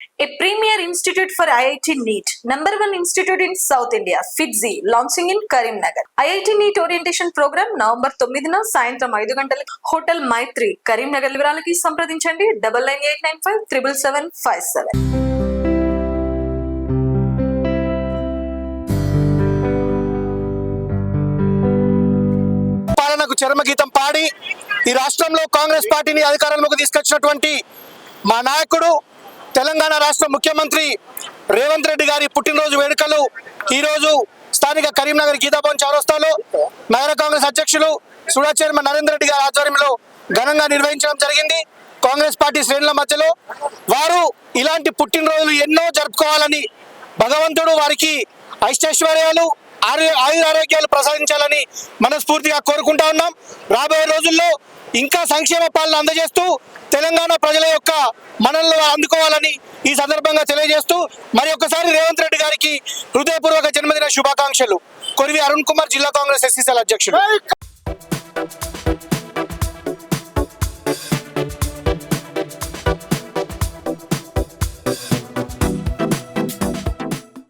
A premier institute for IIT NEET, number one institute in South India, FITZI, launching in Karimnagar. IIT NEET orientation program November తొమ్మిదిన సాయంత్రం ఐదు గంటలకు. Hotel Maitri Karimnagar వివరాలకి సంప్రదించండి. Double nine eight nine five triple seven five seven పాలనకు చరమగీతం పాడి ఈ రాష్ట్రంలో కాంగ్రెస్ పార్టీని అధికారంలోకి తీసుకొచ్చినటువంటి మా నాయకుడు తెలంగాణ రాష్ట్ర ముఖ్యమంత్రి రేవంత్ రెడ్డి గారి పుట్టినరోజు వేడుకలు. ఈరోజు స్థానిక కరీంనగర్ గీతాభవన్ చౌరస్తాలో నగర కాంగ్రెస్ అధ్యక్షులు సుడా చైర్మన్ నరేందర్ రెడ్డి గారి ఆధ్వర్యంలో ఘనంగా నిర్వహించడం జరిగింది. కాంగ్రెస్ పార్టీ శ్రేణుల మధ్యలో వారు ఇలాంటి పుట్టినరోజులు ఎన్నో జరుపుకోవాలని భగవంతుడు వారికి ఐష్టైశ్వర్యాలు ఆరు- ఆయురారోగ్యాలు ప్రసాదించాలని మనస్ఫూర్తిగా కోరుకుంటా ఉన్నాం. రాబోయే రోజుల్లో ఇంకా సంక్షేమ పాలన అందజేస్తూ తెలంగాణ ప్రజల యొక్క మనల్ని అందుకోవాలని ఈ సందర్భంగా తెలియజేస్తూ మరి ఒక్కసారి రేవంత్ రెడ్డి గారికి హృదయపూర్వక జన్మదిన శుభాకాంక్షలు. కొరివి అరుణ్ కుమార్ జిల్లా కాంగ్రెస్ ఎస్సీసీఎల్ అధ్యక్షుడు.